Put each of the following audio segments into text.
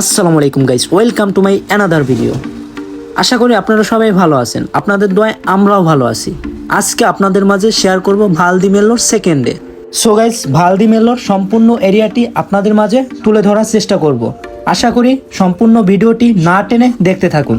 আসসালামু আলাইকুম guys welcome to my another video আশা করি আপনারা সবাই ভালো আছেন। আপনাদের দোয়ায় আমরাও ভালো আছি। আজকে আপনাদের মাঝে শেয়ার করব ভালদি মেল্লোর সেকেন্ডে সো গাইস ভালদি মেল্লোর সম্পূর্ণ এরিয়াটি আপনাদের মাঝে তুলে ধরার চেষ্টা করব। আশা করি সম্পূর্ণ ভিডিওটি না টেনে দেখতে থাকুন।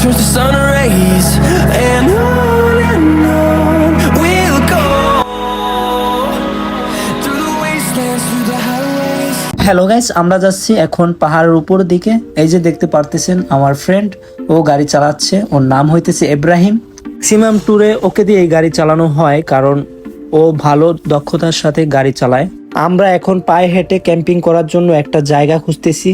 sun rays. And. Hello guys আমরা যাচ্ছি এখন পাহাড়ের উপর দিকে। এই যে দেখতে পারতেছেন আমার ফ্রেন্ড ও গাড়ি চালাচ্ছে। ওর নাম হইতেছে ইব্রাহিম ম্যাক্সিমাম ট্যুরে ওকে দিয়ে এই গাড়ি চালানো হয়, কারণ ও ভালো দক্ষতার সাথে গাড়ি চালায়। আমরা এখন পায়ে হেঁটে ক্যাম্পিং করার জন্য একটা জায়গা খুঁজতেছি।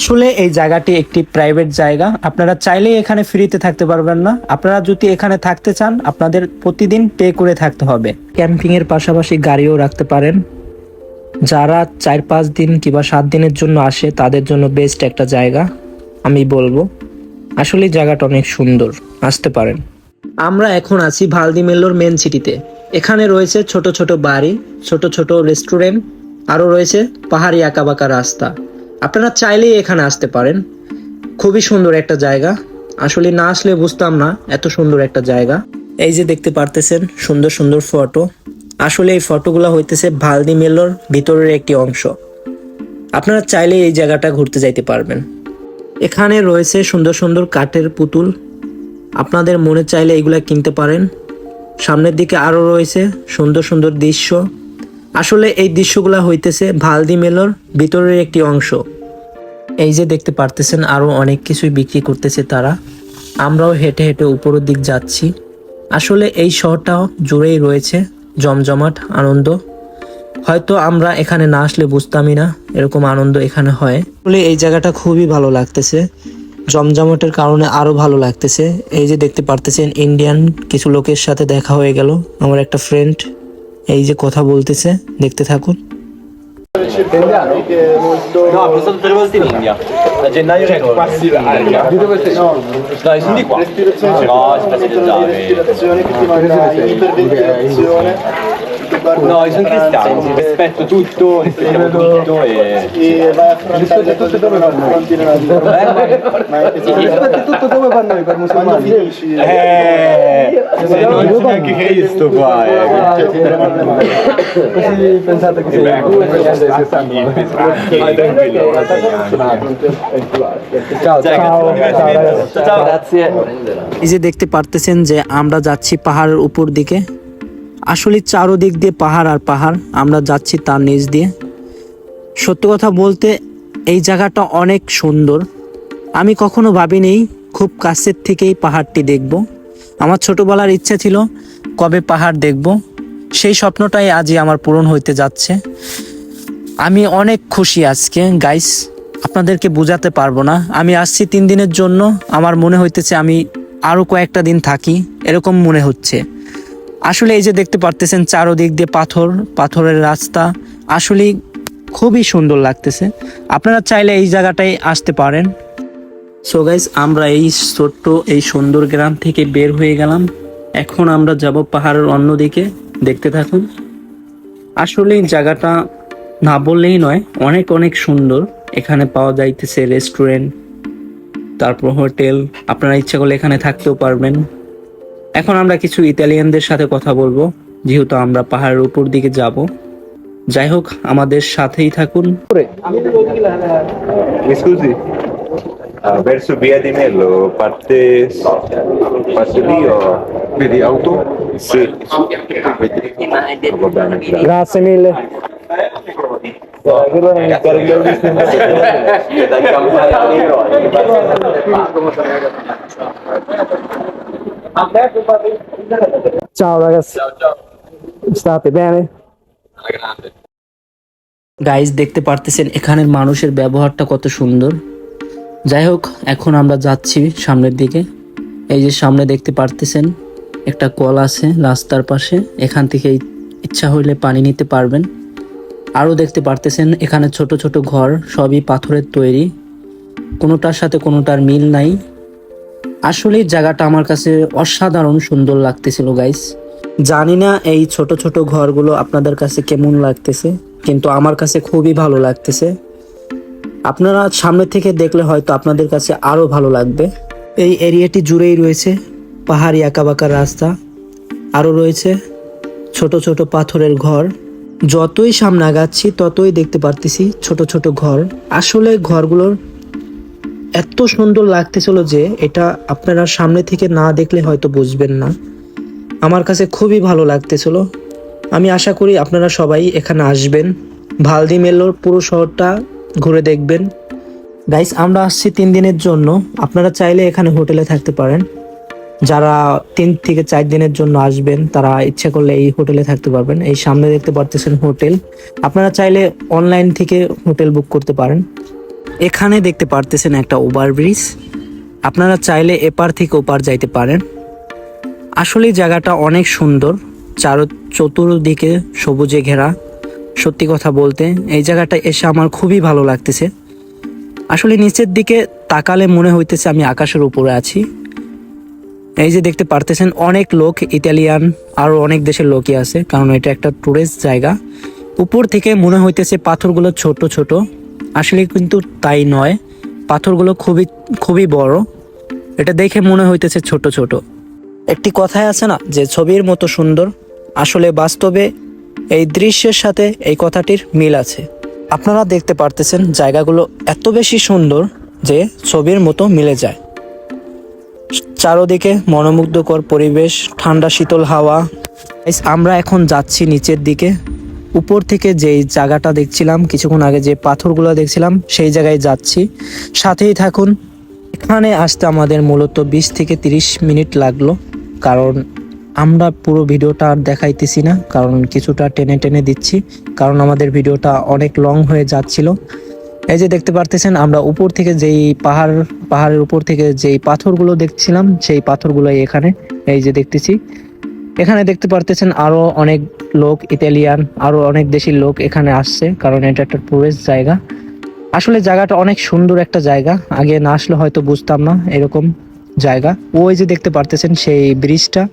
আসলে এই জায়গাটি একটি প্রাইভেট জায়গা। আপনারা চাইলেই এখানে ফ্রিতে থাকতে পারবেন না। আপনারা যদি এখানে থাকতে চান, আপনাদের প্রতিদিন পে করে থাকতে হবে। ক্যাম্পিং এর পাশাপাশি গাড়িও রাখতে পারেন। যারা চার পাঁচ দিন কিংবা সাত দিনের জন্য আসে, তাদের জন্য বেস্ট একটা জায়গা, আমি বলব। আসলে জায়গাটা অনেক সুন্দর, আসতে পারেন। আমরা এখন আছি ভালদি মেল্লোর মেন সিটিতে এখানে রয়েছে ছোট ছোট বাড়ি, ছোট ছোট রেস্টুরেন্ট আরও রয়েছে পাহাড়ি আঁকাবাঁকা রাস্তা। আপনারা চাইলেই এখানে আসতে পারেন। খুবই সুন্দর একটা জায়গা। আসলে না আসলে বুঝতাম না এত সুন্দর একটা জায়গা। এই যে দেখতে পারতেছেন, সুন্দর সুন্দর ফটো। আসলে এই ফটোগুলো হইতেছে ভালদি মেলোর ভিতরের একটি অংশ। আপনারা চাইলে এই জায়গাটা ঘুরতে যাইতে পারবেন। এখানে রয়েছে সুন্দর সুন্দর কাঠের পুতুল। আপনাদের মনে চাইলে এগুলা কিনতে পারেন। সামনের দিকে আরও রয়েছে সুন্দর সুন্দর দৃশ্য। আসলে এই দৃশ্যগুলা হইতেছে ভালদি মেলোর ভিতরের একটি অংশ। এই যে দেখতে পারতেছেন আরও অনেক কিছুই বিক্রি করতেছে তারা। আমরাও হেঁটে হেঁটে উপরের দিক যাচ্ছি। আসলে এই শহরটাও জুড়েই রয়েছে, জমজমাট, আনন্দ। হয়তো আমরা এখানে না আসলে বুঝতামই না এরকম আনন্দ এখানে হয়। আসলে এই জায়গাটা খুবই ভালো লাগতেছে। জমজমাটের কারণে আরও ভালো লাগতেছে। এই যে দেখতে পারতেছেন ইন্ডিয়ান কিছু লোকের সাথে দেখা হয়ে গেল। আমার একটা ফ্রেন্ড এই যে কথা বলতেছে দেখতে থাকুন। No, io sono cristiano, rispetto tutto, rispettiamo tutto e... E vai a affrontare le cose come affronti nella vita. Ma è Rispetti tutto come fanno noi per Quando musulmani. finisci, Eh, non c'è neanche Cristo qua, eh. Così pensate che sia come negli anni 60. Ciao, Cioè, ciao, che- ciao ragazzi. Ciao, ciao. Grazie. এই যে দেখতে পারতেছেন যে আমরা যাচ্ছি পাহাড়ের উপর দিকে আসলে চারোদিক দিয়ে পাহাড় আর পাহাড়, আমরা যাচ্ছি তার নিচ দিয়ে। সত্য কথা বলতে, এই জায়গাটা অনেক সুন্দর। আমি কখনো ভাবিনি খুব কাছের থেকেই পাহাড়টি দেখব। আমার ছোটবেলার ইচ্ছা ছিল কবে পাহাড় দেখব। সেই স্বপ্নটাই আজই আমার পূরণ হইতে যাচ্ছে। আমি অনেক খুশি আজকে গাইস আপনাদেরকে বোঝাতে পারব না। আমি আসছি তিন দিনের জন্য, আমার মনে হইতেছে আমি আরও কয়েকটা দিন থাকি, এরকম মনে হচ্ছে। আসলে এই যে দেখতে পারতেছেন চারোদিক দিয়ে পাথর, পাথরের রাস্তা, আসলে খুবই সুন্দর লাগতেছে। আপনারা চাইলে এই জায়গাটায় আসতে পারেন। সো গাইস আমরা এই ছোট্ট এই সুন্দর গ্রাম থেকে বের হয়ে গেলাম। এখন আমরা যাব পাহাড়ের অন্যদিকে। দেখতে থাকুন। আসলে জায়গাটা না বললেই নয়, অনেক অনেক সুন্দর। এখানে পাওয়া যাইতেছে রেস্টুরেন্ট তারপর হোটেল আপনারা ইচ্ছা করলে এখানে থাকতেও পারবেন। এখন আমরা কিছু ইতালিয়ানদের সাথে কথা বলব যেহেতু আমরা পাহাড়ের উপর দিকে যাব যাই হোক আমাদের সাথেই থাকুন Ciao ragazzi. Ciao ciao. State bene? Guys দেখতে পারতেছেন এখানের মানুষের ব্যবহারটা কত সুন্দর যাই হোক এখন আমরা যাচ্ছি সামনের দিকে এই যে সামনে দেখতে পারতেছেন একটা কল আছে রাস্তার পাশে এখান থেকে ইচ্ছা হইলে পানি নিতে পারবেন আরও দেখতে পারতেছেন এখানে ছোট ছোট ঘর সবই পাথরের তৈরি কোনোটার সাথে কোনোটার মিল নাই আসলে জায়গাটা আমার কাছে অসাধারণ সুন্দর লাগতেছিল গাইস জানি না এই ছোট ছোট ঘরগুলো আপনাদের কাছে কেমন লাগতেছে, কিন্তু আমার কাছে খুবই ভালো লাগতেছে। আপনারা সামনে থেকে দেখলে হয়তো আপনাদের কাছে আরও ভালো লাগবে। এই এরিয়াটি জুড়েই রয়েছে, পাহাড়ি আঁকাবাঁকা রাস্তা। আরও রয়েছে ছোট ছোট পাথরের ঘর। যতই সামনে আগাচ্ছি, ততই দেখতে পারতেছি ছোট ছোট ঘর। আসলে ঘরগুলোর এত সুন্দর লাগতেছিল যে এটা আপনারা সামনে থেকে না দেখলে হয়তো বুঝবেন না। আমার কাছে খুবই ভালো লাগতেছিল। আমি আশা করি আপনারা সবাই এখানে আসবেন। ভালদি মেলোর পুরো শহরটা ঘুরে দেখবেন। গাইস আমরা আসছি তিন দিনের জন্য। আপনারা চাইলে এখানে হোটেলে থাকতে পারেন। যারা তিন থেকে চার দিনের জন্য আসবেন, তারা ইচ্ছা করলে এই হোটেলে থাকতে পারবেন। এই সামনে দেখতে পারতেছেন হোটেল। আপনারা চাইলে অনলাইন থেকে হোটেল বুক করতে পারেন। এখানে দেখতে পারতেছেন একটা ওভারব্রিজ। আপনারা চাইলে এপার থেকে ওপার যাইতে পারেন। আসলে জায়গাটা অনেক সুন্দর, চারো চতুর্দিকে সবুজে ঘেরা। সত্যি কথা বলতে, এই জায়গাটা এসে আমার খুবই ভালো লাগতেছে। আসলে নিচের দিকে তাকালে মনে হইতেছে আমি আকাশের উপরে আছি। এই যে দেখতে পারতেছেন, অনেক লোক, ইতালিয়ান আরও অনেক দেশের লোকই আছে, কারণ এটা একটা টুরিস্ট জায়গা। উপর থেকে মনে হইতেছে পাথরগুলো ছোট ছোট। আসলে কিন্তু তাই নয়। পাথরগুলো খুবই খুবই বড়। এটা দেখে মনে হইতেছে ছোট ছোট। একটি কথায় আছে না যে, ছবির মতো সুন্দর। আসলে বাস্তবে এই দৃশ্যের সাথে এই কথাটির মিল আছে। আপনারা দেখতে পারতেছেন জায়গাগুলো এত বেশি সুন্দর যে, ছবির মতো মিলে যায়। চারোদিকে মনোমুগ্ধকর পরিবেশ, ঠান্ডা শীতল হাওয়া। আমরা এখন যাচ্ছি নিচের দিকে। উপর থেকে যেই জায়গাটা দেখছিলাম, কিছুক্ষণ আগে যে পাথরগুলো দেখছিলাম, সেই জায়গায় যাচ্ছি। সাথেই থাকুন, এখানে আসতে আমাদের মূলত বিশ থেকে তিরিশ মিনিট লাগল, কারণ আমরা পুরো ভিডিওটা আর দেখাইতেছি না, কারণ কিছুটা টেনে টেনে দিচ্ছি, কারণ আমাদের ভিডিওটা অনেক লং হয়ে যাচ্ছিল। এই যে দেখতে পারতেছেন, আমরা উপর থেকে যেই পাহাড়, পাহাড়ের উপর থেকে যেই পাথরগুলো দেখছিলাম, সেই পাথরগুলোই এখানে, এই যে দেখতেছি। এখানে দেখতে পারতেছেন আরও অনেক লোক ইতালিয়ান, আরও অনেক দেশের লোক এখানে আসছে, কারণ এটা একটা টুরিস্ট জায়গা। আসলে জায়গাটা অনেক সুন্দর একটা জায়গা, আগে না আসলে হয়তো বুঝতাম না এরকম জায়গা। ওই যে দেখতে পারতেছেন সেই ব্রিজটা।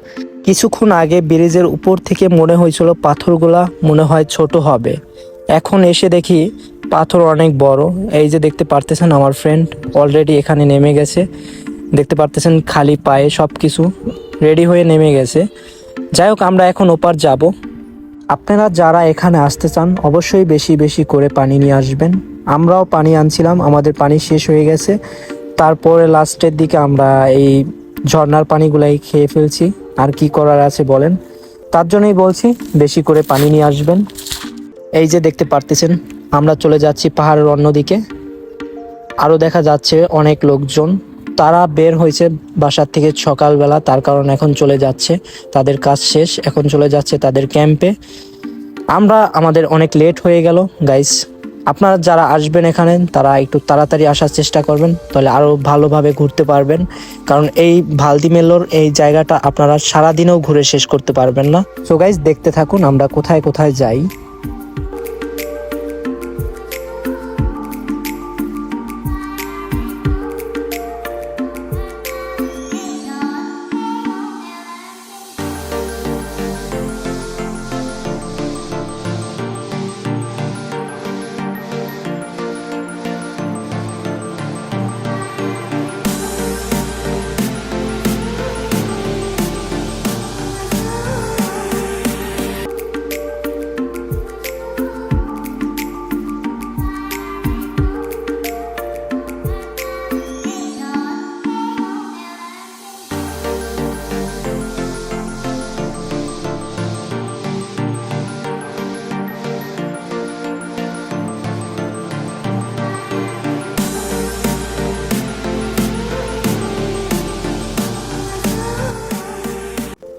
কিছুক্ষণ আগে ব্রিজের উপর থেকে মনে হয়েছিল পাথরগুলা মনে হয় ছোট হবে। এখন এসে দেখি পাথর অনেক বড়। এই যে দেখতে পারতেছেন আমার ফ্রেন্ড অলরেডি এখানে নেমে গেছে। দেখতে পারতেছেন খালি পায়ে সব কিছু রেডি হয়ে নেমে গেছে। যাই হোক, আমরা এখন ওপার যাব। আপনারা যারা এখানে আসতে চান, অবশ্যই বেশি বেশি করে পানি নিয়ে আসবেন। আমরাও পানি আনছিলাম, আমাদের পানি শেষ হয়ে গেছে। তারপরে লাস্টের দিকে আমরা এই ঝর্নার পানিগুলাই খেয়ে ফেলছি। আর কি করার আছে বলেন? তার জন্যই বলছি, বেশি করে পানি নিয়ে আসবেন। এই যে দেখতে পারতেছেন, আমরা চলে যাচ্ছি পাহাড়ের অন্যদিকে। আরও দেখা যাচ্ছে অনেক লোকজন। তারা বের হয়েছে বাসার থেকে সকালবেলা, তার কারণ এখন চলে যাচ্ছে, তাদের কাজ শেষ, এখন চলে যাচ্ছে তাদের ক্যাম্পে আমরা আমাদের অনেক লেট হয়ে গেল গাইস আপনারা যারা আসবেন এখানে, তারা একটু তাড়াতাড়ি আসার চেষ্টা করবেন, তাহলে আরও ভালোভাবে ঘুরতে পারবেন। কারণ এই ভালদি মেলোর এই জায়গাটা আপনারা সারাদিনেও ঘুরে শেষ করতে পারবেন না। সো গাইস দেখতে থাকুন, আমরা কোথায় কোথায় যাই।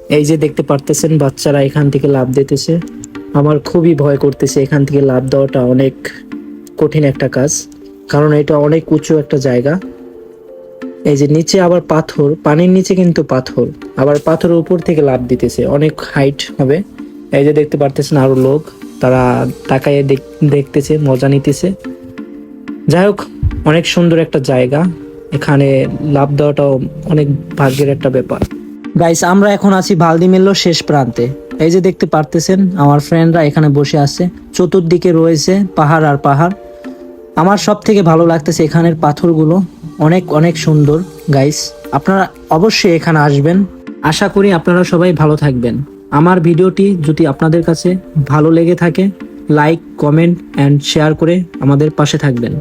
এই যে দেখতে পারতেছেন, বাচ্চারা এখান থেকে লাভ দিতেছে। আমার খুবই ভয় করতেছে এখান থেকে লাভ দেওয়াটা অনেক কঠিন একটা কাজ, কারণ এটা অনেক উঁচু একটা জায়গা। এই যে নিচে আবার পাথর, পানির নিচে কিন্তু পাথর, আবার পাথরের উপর থেকে লাভ দিতেছে, অনেক হাইট হবে। এই যে দেখতে পারতেছেন আরও লোক, তারা তাকায় দেখ- দেখতেছে, মজা নিতেছে। যাই হোক, অনেক সুন্দর একটা জায়গা, এখানে লাভ দেওয়াটাও অনেক ভাগ্যের একটা ব্যাপার। গাইস আমরা এখন আছি ভালদিমেল্লোর শেষ প্রান্তে। এই যে দেখতে পারতেছেন, আমার ফ্রেন্ডরা এখানে বসে আছে। চতুর্দিকে রয়েছে পাহাড় আর পাহাড়। আমার সব থেকে ভালো লাগতেছে এখানের পাথরগুলো। অনেক অনেক সুন্দর গাইস আপনারা অবশ্যই এখানে আসবেন। আশা করি আপনারা সবাই ভালো থাকবেন। আমার ভিডিওটি যদি আপনাদের কাছে ভালো লেগে থাকে লাইক কমেন্ট অ্যান্ড শেয়ার করে আমাদের পাশে থাকবেন।